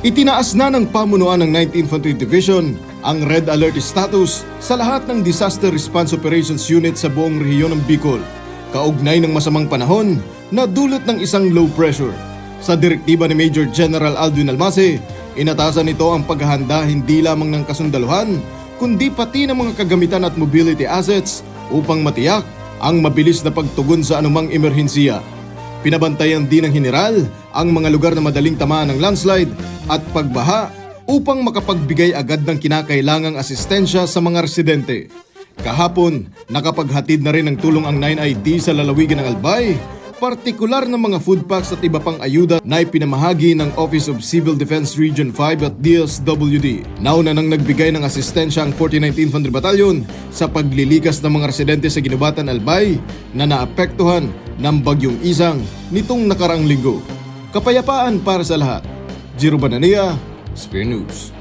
Itinaas na ng pamunuan ng 9th Infantry Division ang Red Alert status sa lahat ng Disaster Response Operations Unit sa buong rehiyon ng Bicol, kaugnay ng masamang panahon na dulot ng isang low pressure. Sa direktiba ni Major General Alvin Almase, inatasan nito ang paghahanda hindi lamang ng kasundaluhan, kundi pati ng mga kagamitan at mobility assets upang matiyak ang mabilis na pagtugon sa anumang emerhensiya. Pinabantayan din ng general ang mga lugar na madaling tamaan ng landslide at pagbaha upang makapagbigay agad ng kinakailangang asistensya sa mga residente. Kahapon, nakapaghatid na rin ng tulong ang 9ID sa lalawigan ng Albay, partikular ng mga food packs at iba pang ayuda na ipinamahagi ng Office of Civil Defense Region 5 at DSWD. Nauna nang nagbigay ng asistensya ang 49th Infantry Battalion sa paglilikas ng mga residente sa Ginubatan Albay na naapektuhan ng bagyong isang nitong nakaraang linggo. Kapayapaan para sa lahat. Jiro Banania, Spear News.